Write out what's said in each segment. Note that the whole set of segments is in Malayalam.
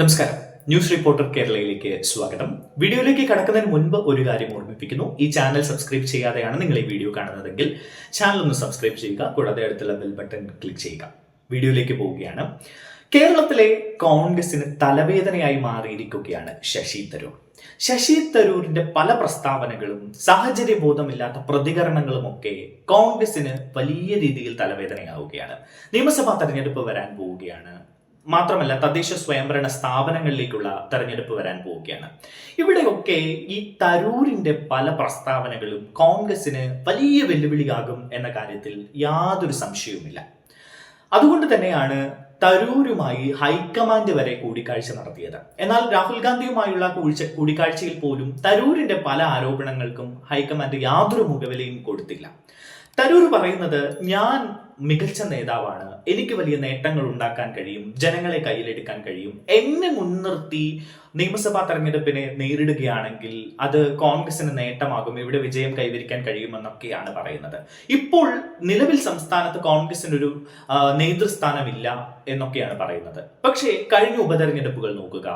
നമസ്കാരം. ന്യൂസ് റിപ്പോർട്ടർ കേരളയിലേക്ക് സ്വാഗതം. വീഡിയോയിലേക്ക് കടക്കുന്നതിന് മുൻപ് ഒരു കാര്യം ഓർമ്മിപ്പിക്കുന്നു. ഈ ചാനൽ സബ്സ്ക്രൈബ് ചെയ്യാതെയാണ് നിങ്ങൾ ഈ വീഡിയോ കാണുന്നതെങ്കിൽ ചാനൽ ഒന്ന് സബ്സ്ക്രൈബ് ചെയ്യുക കൂടാതെ അടുത്തുള്ള ബെൽ ബട്ടൺ ക്ലിക്ക് ചെയ്യുക. വീഡിയോയിലേക്ക് പോവുകയാണ്. കേരളത്തിലെ കോൺഗ്രസിന് തലവേദനയായി മാറിയിരിക്കുകയാണ് ശശി തരൂർ. ശശി തരൂരിന്റെ പല പ്രസ്താവനകളും സാഹചര്യബോധമില്ലാത്ത പ്രതികരണങ്ങളുമൊക്കെ കോൺഗ്രസിന് വലിയ രീതിയിൽ തലവേദനയാവുകയാണ്. നിയമസഭാ തെരഞ്ഞെടുപ്പ് വരാൻ പോവുകയാണ്. മാത്രമല്ല തദ്ദേശ സ്വയംഭരണ സ്ഥാപനങ്ങളിലേക്കുള്ള തെരഞ്ഞെടുപ്പ് വരാൻ പോവുകയാണ്. ഇവിടെയൊക്കെ ഈ തരൂരിന്റെ പല പ്രസ്താവനകളും കോൺഗ്രസിന് വലിയ വെല്ലുവിളിയാകും എന്ന കാര്യത്തിൽ യാതൊരു സംശയവുമില്ല. അതുകൊണ്ട് തന്നെയാണ് തരൂരുമായി ഹൈക്കമാൻഡ് വരെ കൂടിക്കാഴ്ച നടത്തിയത്. എന്നാൽ രാഹുൽ ഗാന്ധിയുമായുള്ള കൂഴ്ച കൂടിക്കാഴ്ചയിൽ പോലും തരൂരിന്റെ പല ആരോപണങ്ങൾക്കും ഹൈക്കമാൻഡ് യാതൊരു മുഖവിലയും കൊടുത്തില്ല. തരൂർ പറയുന്നത് ഞാൻ മികച്ച നേതാവാണ്. എനിക്ക് വലിയ നേട്ടങ്ങൾ ഉണ്ടാക്കാൻ കഴിയും ജനങ്ങളെ കയ്യിലെടുക്കാൻ കഴിയും. എന്നെ മുൻനിർത്തി നിയമസഭാ തെരഞ്ഞെടുപ്പിനെ നേരിടുകയാണെങ്കിൽ അത് കോൺഗ്രസിന് നേട്ടമാകും ഇവിടെ വിജയം കൈവരിക്കാൻ കഴിയുമെന്നൊക്കെയാണ് പറയുന്നത്. ഇപ്പോൾ നിലവിൽ സംസ്ഥാനത്ത് കോൺഗ്രസിനൊരു നേതൃസ്ഥാനമില്ല എന്നൊക്കെയാണ് പറയുന്നത്. പക്ഷേ കഴിഞ്ഞ ഉപതെരഞ്ഞെടുപ്പുകൾ നോക്കുക.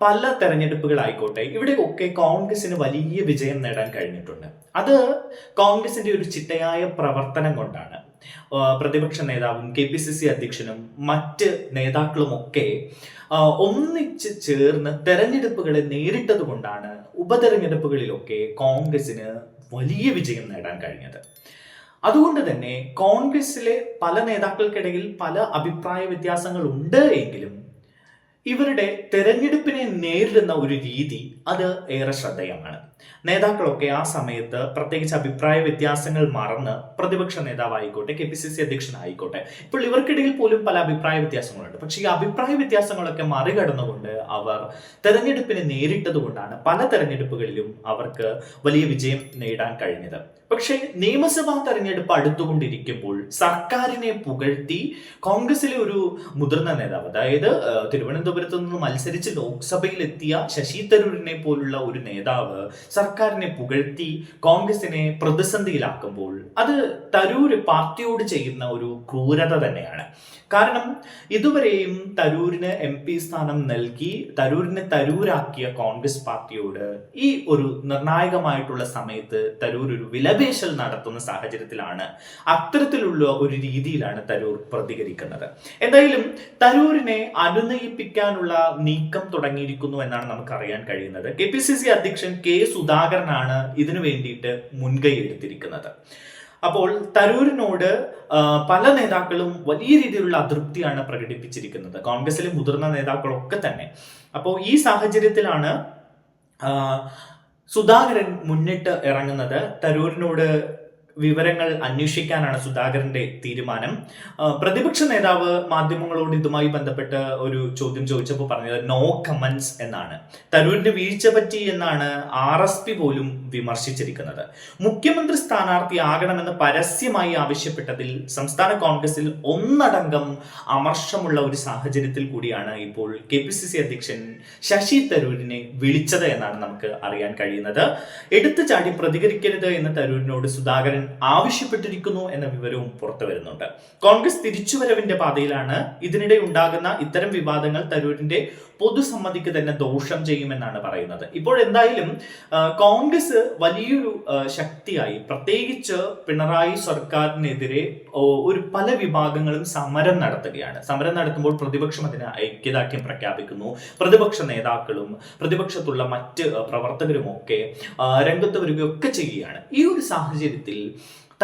പല തെരഞ്ഞെടുപ്പുകളായിക്കോട്ടെ ഇവിടെയൊക്കെ കോൺഗ്രസിന് വലിയ വിജയം നേടാൻ കഴിഞ്ഞിട്ടുണ്ട്. അത് കോൺഗ്രസിന്റെ ഒരു ചിട്ടയായ പ്രവർത്തനം കൊണ്ടാണ്. പ്രതിപക്ഷ നേതാവും കെ പി സി സി അധ്യക്ഷനും മറ്റ് നേതാക്കളുമൊക്കെ ഒന്നിച്ച് ചേർന്ന് തെരഞ്ഞെടുപ്പുകളെ നേരിട്ടത് കൊണ്ടാണ് ഉപതെരഞ്ഞെടുപ്പുകളിലൊക്കെ കോൺഗ്രസിന് വലിയ വിജയം നേടാൻ കഴിഞ്ഞത്. അതുകൊണ്ട് തന്നെ കോൺഗ്രസിലെ പല നേതാക്കൾക്കിടയിൽ പല അഭിപ്രായ വ്യത്യാസങ്ങൾ ഉണ്ട് എങ്കിലും ഇവരുടെ തെരഞ്ഞെടുപ്പിനെ നേരിടുന്ന ഒരു രീതി അത് ഏറെ ശ്രദ്ധേയമാണ്. നേതാക്കളൊക്കെ ആ സമയത്ത് പ്രത്യേകിച്ച് അഭിപ്രായ വ്യത്യാസങ്ങൾ മറന്ന് പ്രതിപക്ഷ നേതാവായിക്കോട്ടെ കെ പി സി സി അധ്യക്ഷനായിക്കോട്ടെ ഇപ്പോൾ ഇവർക്കിടയിൽ പോലും പല അഭിപ്രായ വ്യത്യാസങ്ങളുണ്ട്. പക്ഷേ ഈ അഭിപ്രായ വ്യത്യാസങ്ങളൊക്കെ മറികടന്നുകൊണ്ട് അവർ തെരഞ്ഞെടുപ്പിനെ നേരിട്ടതുകൊണ്ടാണ് പല തെരഞ്ഞെടുപ്പുകളിലും അവർക്ക് വലിയ വിജയം നേടാൻ കഴിഞ്ഞത്. പക്ഷേ നിയമസഭാ തെരഞ്ഞെടുപ്പ് അടുത്തുകൊണ്ടിരിക്കുമ്പോൾ സർക്കാരിനെ പുകഴ്ത്തി കോൺഗ്രസിലെ ഒരു മുതിർന്ന നേതാവ് അതായത് ആ, തിരുവനന്തപുരത്ത് നിന്ന് മത്സരിച്ച് ലോക്സഭയിൽ എത്തിയ ശശി തരൂരിനെ പോലുള്ള ഒരു നേതാവ് സർക്കാരിനെ പുകഴ്ത്തി കോൺഗ്രസിനെ പ്രതിസന്ധിയിലാക്കുമ്പോൾ അത് തരൂര് പാർട്ടിയോട് ചെയ്യുന്ന ഒരു ക്രൂരത തന്നെയാണ്. കാരണം ഇതുവരെയും തരൂരിന് എം പി സ്ഥാനം നൽകി തരൂരിനെ തരൂരാക്കിയ കോൺഗ്രസ് പാർട്ടിയോട് ഈ ഒരു നിർണായകമായിട്ടുള്ള സമയത്ത് തരൂർ ഒരു വിലപേശൽ നടത്തുന്ന സാഹചര്യത്തിലാണ് അത്തരത്തിലുള്ള ഒരു രീതിയിലാണ് തരൂർ പ്രതികരിക്കുന്നത്. എന്തായാലും തരൂരിനെ അനുനയിപ്പിക്കാനുള്ള നീക്കം തുടങ്ങിയിരിക്കുന്നു എന്നാണ് നമുക്ക് അറിയാൻ കഴിയുന്നത്. കെ പി സി സി അധ്യക്ഷൻ കെ സുധാകരനാണ് ഇതിനു വേണ്ടിയിട്ട് മുൻകൈ എടുത്തിരിക്കുന്നത്. അപ്പോൾ തരൂരിനോട് പല നേതാക്കളും വലിയ രീതിയിലുള്ള അതൃപ്തിയാണ് പ്രകടിപ്പിച്ചിരിക്കുന്നത്. കോൺഗ്രസിലെ മുതിർന്ന നേതാക്കളൊക്കെ തന്നെ. അപ്പോൾ ഈ സാഹചര്യത്തിലാണ് സുധാകരൻ മുന്നിട്ട് ഇറങ്ങുന്നത്. തരൂരിനോട് വിവരങ്ങൾ അന്വേഷിക്കാനാണ് സുധാകരന്റെ തീരുമാനം. പ്രതിപക്ഷ നേതാവ് മാധ്യമങ്ങളോട് ഇതുമായി ബന്ധപ്പെട്ട് ഒരു ചോദ്യം ചോദിച്ചപ്പോൾ പറഞ്ഞത് നോ കമന്റ്സ് എന്നാണ്. തരൂരിന്റെ വീഴ്ച പറ്റി എന്നാണ് ആർ എസ് പി പോലും വിമർശിച്ചിരിക്കുന്നത്. മുഖ്യമന്ത്രി സ്ഥാനാർത്ഥി ആകണമെന്ന് പരസ്യമായി ആവശ്യപ്പെട്ടതിൽ സംസ്ഥാന കോൺഗ്രസിൽ ഒന്നടങ്കം അമർഷമുള്ള ഒരു സാഹചര്യത്തിൽ കൂടിയാണ് ഇപ്പോൾ കെ പി സി സി അധ്യക്ഷൻ ശശി തരൂരിനെ വിളിച്ചത് എന്നാണ് അറിയാൻ കഴിയുന്നത്. എടുത്തു ചാടി പ്രതികരിക്കരുത് എന്ന് തരൂരിനോട് സുധാകരൻ ആവശ്യപ്പെട്ടിരിക്കുന്നു എന്ന വിവരവും പുറത്തു വരുന്നുണ്ട്. കോൺഗ്രസ് തിരിച്ചുവരവിന്റെ പാതയിലാണ് ഇതിനിടെ ഉണ്ടാകുന്ന ഇത്തരം വിവാദങ്ങൾ തരൂരിന്റെ പൊതുസമ്മതിക്ക് തന്നെ ദോഷം ചെയ്യുമെന്നാണ് പറയുന്നത്. ഇപ്പോൾ എന്തായാലും കോൺഗ്രസ് വലിയൊരു ശക്തിയായി പ്രത്യേകിച്ച് പിണറായി സർക്കാരിനെതിരെ ഒരു പല വിഭാഗങ്ങളും സമരം നടത്തുകയാണ്. സമരം നടത്തുമ്പോൾ പ്രതിപക്ഷം അതിന് ഐക്യദാർഢ്യം പ്രഖ്യാപിക്കുന്നു. പ്രതിപക്ഷ നേതാക്കളും പ്രതിപക്ഷത്തുള്ള മറ്റ് പ്രവർത്തകരുമൊക്കെ രംഗത്ത് വരികയൊക്കെ ചെയ്യുകയാണ്. ഈ ഒരു സാഹചര്യത്തിൽ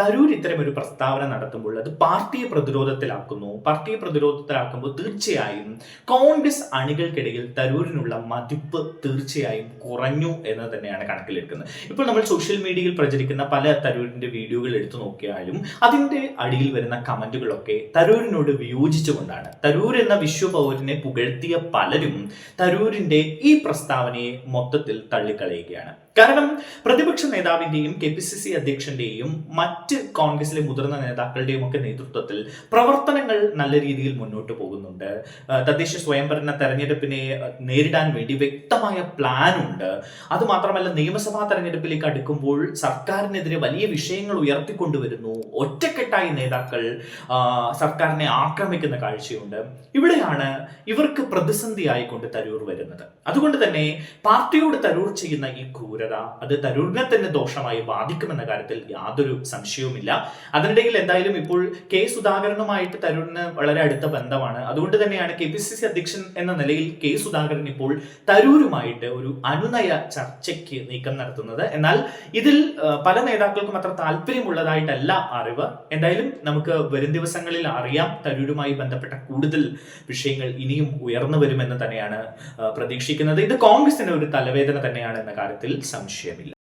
തരൂർ ഇത്തരം ഒരു പ്രസ്താവന നടത്തുമ്പോൾ അത് പാർട്ടിയെ പ്രതിരോധത്തിലാക്കുന്നു. പാർട്ടിയെ പ്രതിരോധത്തിലാക്കുമ്പോൾ തീർച്ചയായും കോൺഗ്രസ് അണികൾക്കിടയിൽ തരൂരിനുള്ള മതിപ്പ് തീർച്ചയായും കുറഞ്ഞു എന്ന് തന്നെയാണ് കണക്കിലെടുക്കുന്നത്. ഇപ്പോൾ നമ്മൾ സോഷ്യൽ മീഡിയയിൽ പ്രചരിക്കുന്ന പല തരൂരിന്റെ വീഡിയോകൾ എടുത്തു നോക്കിയാലും അതിന്റെ അടിയിൽ വരുന്ന കമന്റുകളൊക്കെ തരൂരിനോട് വിയോജിച്ചുകൊണ്ടാണ്. തരൂർ എന്ന വിശ്വപൗരനെ പുകഴ്ത്തിയ പലരും തരൂരിന്റെ ഈ പ്രസ്താവനയെ മൊത്തത്തിൽ തള്ളിക്കളയുകയാണ്. കാരണം പ്രതിപക്ഷ നേതാവിന്റെയും കെ പി സി സി അധ്യക്ഷന്റെയും മറ്റ് കോൺഗ്രസിലെ മുതിർന്ന നേതാക്കളുടെയും ഒക്കെ നേതൃത്വത്തിൽ പ്രവർത്തനങ്ങൾ നല്ല രീതിയിൽ മുന്നോട്ട് പോകുന്നുണ്ട്. തദ്ദേശ സ്വയംഭരണ തെരഞ്ഞെടുപ്പിനെ നേരിടാൻ വേണ്ടി വ്യക്തമായ പ്ലാൻ ഉണ്ട്. അത് മാത്രമല്ല നിയമസഭാ തെരഞ്ഞെടുപ്പിലേക്ക് അടുക്കുമ്പോൾ സർക്കാരിനെതിരെ വലിയ വിഷയങ്ങൾ ഉയർത്തിക്കൊണ്ടുവരുന്നു. ഒറ്റക്കെട്ടായി നേതാക്കൾ സർക്കാരിനെ ആക്രമിക്കുന്ന കാഴ്ചയുണ്ട്. ഇവിടെയാണ് ഇവർക്ക് പ്രതിസന്ധി ആയിക്കൊണ്ട് തരൂർ വരുന്നത്. അതുകൊണ്ട് തന്നെ പാർട്ടിയോട് തരൂർ ചെയ്യുന്ന ഈ ക്രൂരത അത് തരൂരിനെ തന്നെ ദോഷമായി ബാധിക്കുമെന്ന കാര്യത്തിൽ യാതൊരു സംശയവുമില്ല. അതിനിടയിൽ എന്തായാലും ഇപ്പോൾ കെ സുധാകരനുമായിട്ട് തരൂരിന് വളരെ അടുത്ത ബന്ധമാണ്. അതുകൊണ്ട് തന്നെയാണ് കെ പി സി സി അധ്യക്ഷൻ എന്ന നിലയിൽ കെ സുധാകരൻ ഇപ്പോൾ തരൂരുമായിട്ട് ഒരു അനുനയ ചർച്ചയ്ക്ക് നീക്കം നടത്തുന്നത്. എന്നാൽ ഇതിൽ പല നേതാക്കൾക്കും അത്ര താല്പര്യമുള്ളതായിട്ടല്ല അറിവ്. എന്തായാലും നമുക്ക് വരും ദിവസങ്ങളിൽ അറിയാം തരൂരുമായി ബന്ധപ്പെട്ട കൂടുതൽ വിഷയങ്ങൾ ഇനിയും ഉയർന്നു വരുമെന്ന് തന്നെയാണ് പ്രതീക്ഷിക്കുന്നത്. ഇത് കോൺഗ്രസിന് ഒരു തലവേദന തന്നെയാണ് എന്ന കാര്യത്തിൽ സംശയമില്ല.